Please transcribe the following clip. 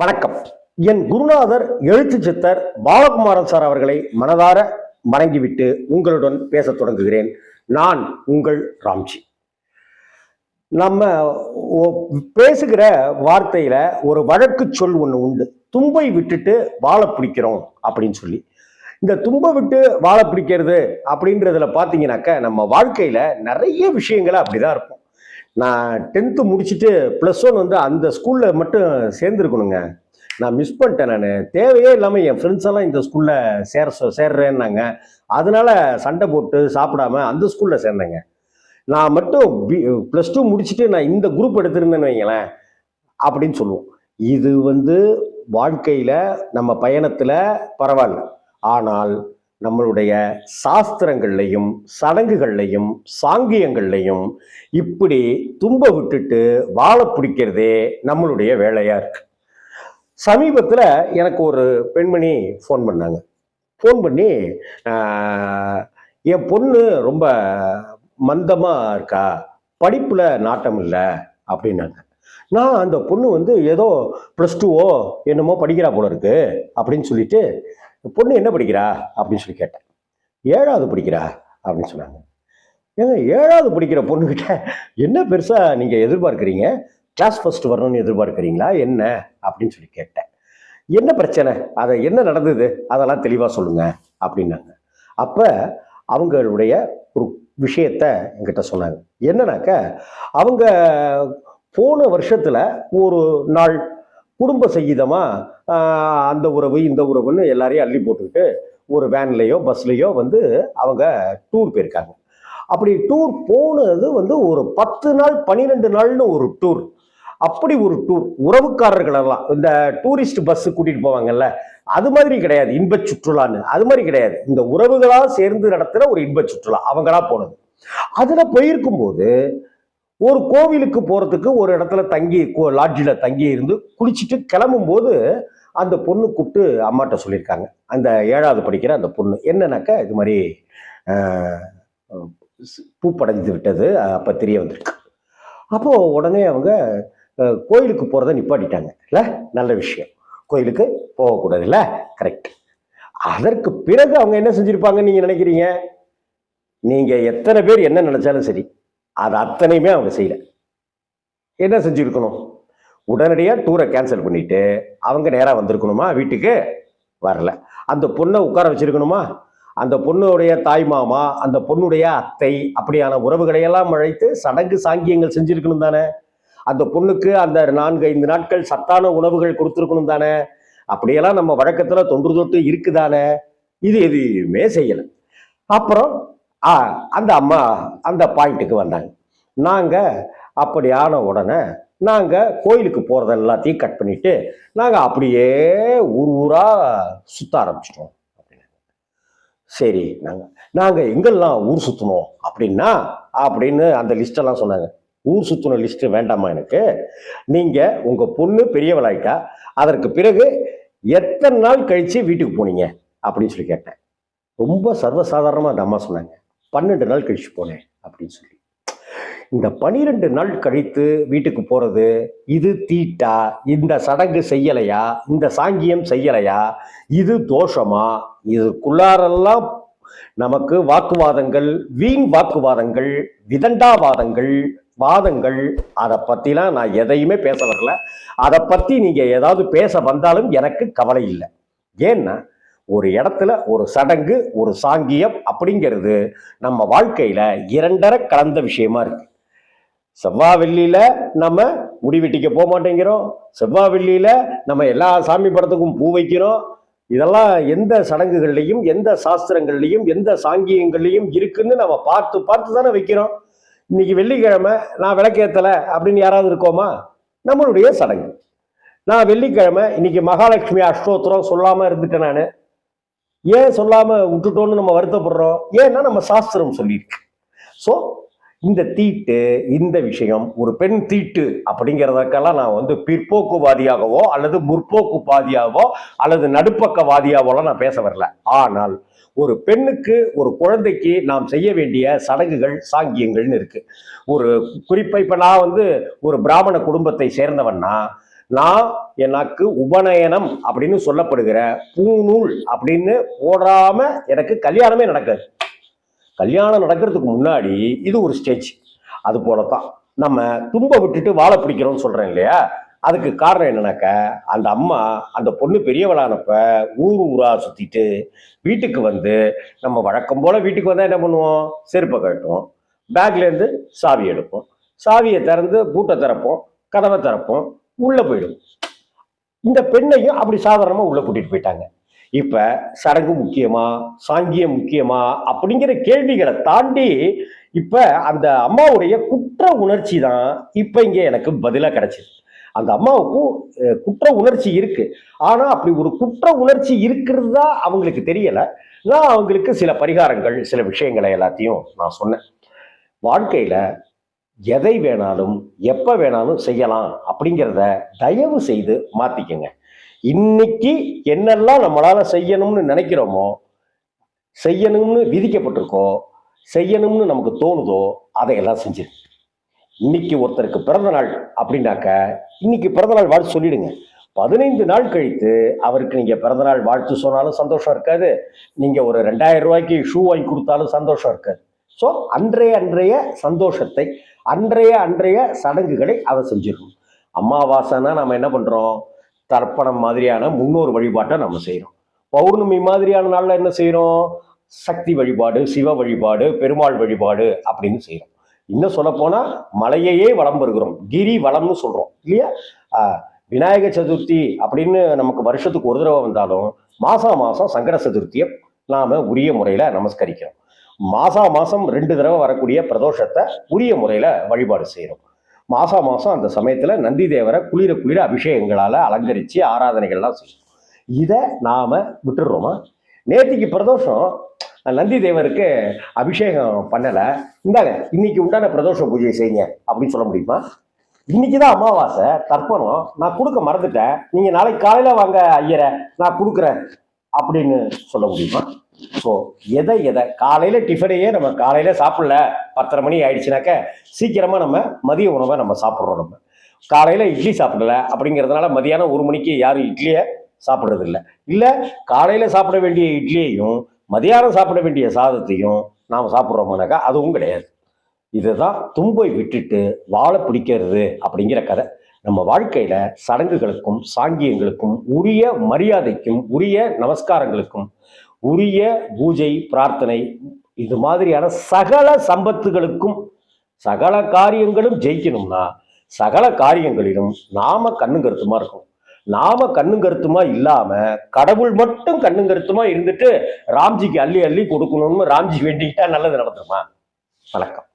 வணக்கம். என் குருநாதர் எழுத்து சித்தர் பாலகுமாரன் சார் அவர்களை மனதார வணங்கிவிட்டு உங்களுடன் பேசத் தொடங்குகிறேன். நான் உங்கள் ராம்ஜி. நம்ம பேசுகிற வார்த்தையில ஒரு வழக்கு சொல் ஒன்று உண்டு. தும்பை விட்டுட்டு வாழை பிடிக்கிறோம் அப்படின்னு சொல்லி. இந்த தும்பை விட்டு வாழை பிடிக்கிறது அப்படின்றதுல பார்த்தீங்கன்னாக்க நம்ம வாழ்க்கையில நிறைய விஷயங்கள் அப்படிதான் இருக்கும். நான் டென்த்து முடிச்சுட்டு ப்ளஸ் ஒன் வந்து அந்த ஸ்கூலில் மட்டும் சேர்ந்துருக்கணுங்க. நான் மிஸ் பண்ணிட்டேன் நான். தேவையே இல்லாமல் என் ஃப்ரெண்ட்ஸ் எல்லாம் இந்த ஸ்கூலில் சேர சேர்றேன்னாங்க. அதனால் சண்டை போட்டு சாப்பிடாம அந்த ஸ்கூலில் சேர்ந்தேங்க. நான் மட்டும் பி ப்ளஸ் டூ முடிச்சுட்டு நான் இந்த குரூப் எடுத்திருந்தேன்னு வைங்களேன் அப்படின்னு சொல்லுவோம். இது வந்து வாழ்க்கையில் நம்ம பயணத்தில் பரவாயில்ல. ஆனால் நம்மளுடைய சாஸ்திரங்கள்லையும் சடங்குகள்லையும் சாங்கியங்கள்லையும் இப்படி தும்ப விட்டுட்டு வாழ பிடிக்கிறதே நம்மளுடைய வேலையா இருக்கு. சமீபத்தில் எனக்கு ஒரு பெண்மணி ஃபோன் பண்ணாங்க. ஃபோன் பண்ணி என் பொண்ணு ரொம்ப மந்தமாக இருக்கா? படிப்பில் நாட்டம் இல்லை? அப்படின்னாங்க. நான் அந்த பொண்ணு வந்து ஏதோ ப்ளஸ் டூவோ என்னமோ படிக்கிறா போல இருக்கு அப்படின்னு சொல்லிட்டு பொண்ணு என்ன படிக்கிறா? அப்படின்னு சொல்லி கேட்டேன். ஏழாவது படிக்கிறா? அப்படின்னு சொன்னாங்க. ஏங்க ஏழாவது படிக்கிற பொண்ணுக்கிட்ட என்ன பெருசாக நீங்கள் எதிர்பார்க்குறீங்க? கிளாஸ் ஃபர்ஸ்ட் வரணும்னு எதிர்பார்க்குறீங்களா? என்ன? அப்படின்னு சொல்லி கேட்டேன். என்ன பிரச்சனை? அதை என்ன நடந்தது? அதெல்லாம் தெளிவாக சொல்லுங்க. அப்படின்னாங்க. அப்போ அவங்களுடைய ஒரு விஷயத்த என்கிட்ட சொன்னாங்க. என்னன்னாக்க அவங்க போன வருஷத்தில் ஒரு நாள் குடும்ப சகிதமாக அந்த உறவு இந்த உறவுன்னு எல்லாரையும் அள்ளி போட்டுக்கிட்டு ஒரு வேன்லேயோ பஸ்லேயோ வந்து அவங்க டூர் போயிருக்காங்க. அப்படி டூர் போனது வந்து ஒரு பத்து நாள் பன்னிரெண்டு நாள்னு ஒரு டூர் அப்படி ஒரு டூர் உறவுக்காரர்களெல்லாம் இந்த டூரிஸ்ட் பஸ் கூட்டிகிட்டு போவாங்கல்ல அது மாதிரி கிடையாது இன்பச் சுற்றுலான்னு. அது மாதிரி கிடையாது. இந்த உறவுகளாக சேர்ந்து நடத்துகிற ஒரு இன்பச் சுற்றுலா அவங்களா போனது. அதில் போயிருக்கும்போது ஒரு கோவிலுக்கு போறதுக்கு ஒரு இடத்துல தங்கி லாட்ஜில் தங்கி இருந்து குளிச்சுட்டு கிளம்பும்போது அந்த பொண்ணு கூப்பிட்டு அம்மாட்ட சொல்லியிருக்காங்க. அந்த ஏழாவது படிக்கிற அந்த பொண்ணு. என்னன்னாக்கா இது மாதிரி பூ படைஞ்சு விட்டது. அப்போ தெரிய வந்திருக்கு. அப்போது உடனே அவங்க கோயிலுக்கு போகிறத நிப்பாட்டிட்டாங்க. இல்லை? நல்ல விஷயம். கோயிலுக்கு போகக்கூடாது இல்லை கரெக்ட் அதற்கு பிறகு அவங்க என்ன செஞ்சுருப்பாங்கன்னு நீங்கள் நினைக்கிறீங்க? நீங்கள் எத்தனை பேர் என்ன நினச்சாலும் சரி. அது அத்தனையுமே அவங்க செய்யல. என்ன செஞ்சுருக்கணும்? உடனடியாக டூரை கேன்சல் பண்ணிட்டு அவங்க நேராக வந்திருக்கணுமா? வீட்டுக்கு வரல. அந்த பொண்ணை உட்கார வச்சிருக்கணுமா? அந்த பொண்ணுடைய தாய் மாமா அந்த பொண்ணுடைய அத்தை அப்படியான உறவுகளையெல்லாம் அழைத்து சடங்கு சாங்கியங்கள் செஞ்சுருக்கணும் தானே? அந்த பொண்ணுக்கு அந்த நான்கு ஐந்து நாட்கள் சத்தான உணவுகள் கொடுத்துருக்கணும் தானே? அப்படியெல்லாம் நம்ம வழக்கத்தில் தொன்று தொட்டு இருக்குதானே? இது எதுவுமே செய்யலை. அப்புறம் அந்த அம்மா அந்த பாயிண்ட்டுக்கு வந்தாங்க. நாங்கள் அப்படி ஆன உடனே நாங்கள் கோயிலுக்கு போகிறத எல்லாத்தையும் கட் பண்ணிவிட்டு நாங்கள் அப்படியே ஊர் ஊராக சுற்ற ஆரம்பிச்சிட்டோம். சரி நாங்கள் நாங்கள் எங்கெல்லாம் ஊர் சுற்றணும் அப்படின்னா அப்படின்னு அந்த லிஸ்டெல்லாம் சொன்னாங்க. ஊர் சுற்றின லிஸ்ட்டு வேண்டாமா எனக்கு? நீங்கள் உங்கள் பொண்ணு பெரியவளாயிட்டா அதற்கு பிறகு எத்தனை நாள் கழிச்சு வீட்டுக்கு போனீங்க? அப்படின்னு சொல்லி கேட்டேன். ரொம்ப சர்வசாதாரணமாக அந்த அம்மா சொன்னாங்க. பன்னெண்டு நாள் கழிச்சு போனேன் அப்படின்னு சொல்லி. இந்த பனிரெண்டு நாள் கழித்து வீட்டுக்கு போகிறது இது தீட்டா இந்த சடங்கு செய்யலையா இந்த சாங்கியம் செய்யலையா இது தோஷமா இதுக்குள்ளாரெல்லாம் நமக்கு வாக்குவாதங்கள் வீண் வாக்குவாதங்கள் விதண்டாவாதங்கள் வாதங்கள் அதை பற்றிலாம் நான் எதையுமே பேச வரல. அதை பற்றி நீங்கள் ஏதாவது பேச வந்தாலும் எனக்கு கவலை இல்லை. ஏன்னா ஒரு இடத்துல ஒரு சடங்கு ஒரு சாங்கியம் அப்படிங்கிறது நம்ம வாழ்க்கையில இரண்டரை கலந்த விஷயமா இருக்கு. செவ்வாய் வெள்ளியில நம்ம முடி வெட்டிக்க போக மாட்டேங்கிறோம். செவ்வாய் வெள்ளியில நம்ம எல்லா சாமி படத்துக்கும் பூ வைக்கிறோம். இதெல்லாம் எந்த சடங்குகள்லையும் எந்த சாஸ்திரங்கள்லையும் எந்த சாங்கியங்கள்லையும் இருக்குன்னு நம்ம பார்த்து பார்த்து தானே வைக்கிறோம். இன்னைக்கு வெள்ளிக்கிழமை நான் விளக்கேத்தலை அப்படின்னு யாராவது இருக்கோமா? நம்மளுடைய சடங்கு. நான் வெள்ளிக்கிழமை இன்னைக்கு மகாலட்சுமி அஷ்டோத்திரம் சொல்லாமல் இருந்துட்டேன் நான். ஏன் சொல்லாம விட்டுட்டோன்னு நம்ம வருத்தப்படுறோம்? ஏன்னா நம்ம சாஸ்திரம் சொல்லியிருக்கு. ஸோ இந்த தீட்டு இந்த விஷயம் ஒரு பெண் தீட்டு அப்படிங்கிறதுக்கெல்லாம் நான் வந்து பிற்போக்குவாதியாகவோ அல்லது முற்போக்குவாதியாகவோ அல்லது நடுப்பக்கவாதியாகவோலாம் நான் பேச வரல. ஆனால் ஒரு பெண்ணுக்கு ஒரு குழந்தைக்கு நாம் செய்ய வேண்டிய சடங்குகள் சாங்கியங்கள்னு இருக்கு. ஒரு குறிப்பா இப்ப நான் வந்து ஒரு பிராமண குடும்பத்தை சேர்ந்தவன்னா நான் எனக்கு உபநயனம் அப்படின்னு சொல்லப்படுகிற பூநூல் அப்படின்னு போடாம எனக்கு கல்யாணமே நடக்காது. கல்யாணம் நடக்கிறதுக்கு முன்னாடி இது ஒரு ஸ்டேஜ் அது போலத்தான். நம்ம தும்ப விட்டுட்டு வாழை பிடிக்கிறோம்னு சொல்றேன் இல்லையா? அதுக்கு காரணம் என்னன்னாக்க அந்த அம்மா அந்த பொண்ணு பெரியவளானப்ப ஊர் ஊரா சுத்திட்டு வீட்டுக்கு வந்து நம்ம வழக்கம் போல வீட்டுக்கு வந்தா என்ன பண்ணுவோம்? செருப்பை கட்டுவோம் பேக்லேருந்து சாவி எடுப்போம். சாவியை திறந்து பூட்டை திறப்போம். கதவை திறப்போம். உள்ளே போயிடும். இந்த பெண்ணையும் அப்படி சாதாரணமாக உள்ளே கூட்டிகிட்டு போயிட்டாங்க. இப்போ சடங்கு முக்கியமா சாங்கியம் முக்கியமா அப்படிங்கிற கேள்விகளை தாண்டி இப்போ அந்த அம்மாவுடைய குற்ற உணர்ச்சி தான் இப்போ இங்கே எனக்கு பதிலாக கிடைச்சிது அந்த அம்மாவுக்கும் குற்ற உணர்ச்சி இருக்கு. ஆனா அப்படி ஒரு குற்ற உணர்ச்சி இருக்கிறது தான் அவங்களுக்கு தெரியல. நான் அவங்களுக்கு சில பரிகாரங்கள் சில விஷயங்களை எல்லாத்தையும் நான் சொன்னேன். வாழ்க்கையில எதை வேணாலும் எப்போ வேணாலும் செய்யலாம் அப்படிங்கிறத தயவு செய்து மாற்றிக்கோங்க இன்னைக்கு என்னெல்லாம் நம்மளால் செய்யணும்னு நினைக்கிறோமோ செய்யணும்னு விதிக்கப்பட்டிருக்கோ செய்யணும்னு நமக்கு தோணுதோ அதையெல்லாம் செஞ்சிரு. இன்னைக்கு ஒருத்தருக்கு பிறந்த நாள் அப்படின்னாக்க இன்னைக்கு பிறந்த நாள் வாழ்த்து சொல்லிடுங்க. பதினைந்து நாள் கழித்து அவருக்கு நீங்கள் பிறந்த நாள் வாழ்த்து சொன்னாலும் சந்தோஷம் இருக்காது. நீங்கள் ஒரு ரெண்டாயிரம் ரூபாய்க்கு ஷூ வாங்கி கொடுத்தாலும் சந்தோஷம் இருக்காது. ஸோ அன்றைய அன்றைய சந்தோஷத்தை அன்றைய அன்றைய சடங்குகளை அதை செஞ்சிடணும். அமாவாசைன்னா நம்ம என்ன பண்ணுறோம் தர்ப்பணம் மாதிரியான முன்னோர் வழிபாட்டை நம்ம செய்கிறோம் பௌர்ணமி மாதிரியான நாளில் என்ன செய்கிறோம் சக்தி வழிபாடு சிவ வழிபாடு பெருமாள் வழிபாடு அப்படின்னு செய்கிறோம் இன்னும் சொல்லப்போனால் மலையையே வளம் பெறுகிறோம். கிரி வளம்னு சொல்கிறோம் இல்லையா? விநாயக சதுர்த்தி அப்படின்னு நமக்கு வருஷத்துக்கு ஒரு தடவை வந்தாலும் மாதம் மாதம் சங்கட சதுர்த்தியை நாம் உரிய முறையில் நமஸ்கரிக்கிறோம். மாசா மாதம் ரெண்டு தடவை வரக்கூடிய பிரதோஷத்தை உரிய முறையில் வழிபாடு செய்கிறோம் மாசா மாதம் அந்த சமயத்தில் நந்தி தேவரை குளிர குளிர அபிஷேகங்களால் அலங்கரித்து ஆராதனைகள்லாம் செய்யும் இதை நாம் விட்டுடுறோமா நேத்திக்கு பிரதோஷம் நந்தி தேவருக்கு அபிஷேகம் பண்ணலை. இந்தாங்க இன்னைக்கு உண்டான பிரதோஷ பூஜை செய்யுங்க அப்படின்னு சொல்ல முடியுமா? இன்னைக்கு தான் அமாவாசை தர்ப்பணம். நான் கொடுக்க மறந்துட்டேன். நீங்கள் நாளைக்கு காலையில் வாங்க ஐயரை. நான் கொடுக்குறேன். அப்படின்னு சொல்ல முடியுமா? ஸோ எதை எதை? காலையில் டிஃபனையே நம்ம காலையில் சாப்பிடல. பத்தரை மணி ஆயிடுச்சுனாக்க சீக்கிரமாக நம்ம மதிய உணவை நம்ம சாப்பிட்றோம் நம்ம. காலையில் இட்லி சாப்பிடல அப்படிங்கிறதுனால மதியானம் ஒரு மணிக்கு யாரும் இட்லியை சாப்பிட்றது இல்லை இல்லை காலையில் சாப்பிட வேண்டிய இட்லியையும் மதியானம் சாப்பிட வேண்டிய சாதத்தையும் நாம் சாப்பிட்றோமானாக்கா அதுவும் கிடையாது. இதுதான் தும்பை விட்டுட்டு வாழை பிடிக்கிறது அப்படிங்கிற கதை. நம்ம வாழ்க்கையில சடங்குகளுக்கும் சாங்கியங்களுக்கும் உரிய மரியாதைக்கும் உரிய நமஸ்காரங்களுக்கும் உரிய பூஜை பிரார்த்தனை இது மாதிரியான சகல சம்பத்துகளுக்கும் சகல காரியங்களும் ஜெயிக்கணும்னா சகல காரியங்களிலும் நாம கண்ணும் கருத்துமா இருக்கும் நாம கண்ணும் கருத்துமா இல்லாம கடவுள் மட்டும் கண்ணும் கருத்துமா இருந்துட்டு ராம்ஜிக்கு அள்ளி அள்ளி கொடுக்கணும்னு ராம்ஜி வேண்டிக்கிட்டா நல்லது நடந்துருமா? வணக்கம்.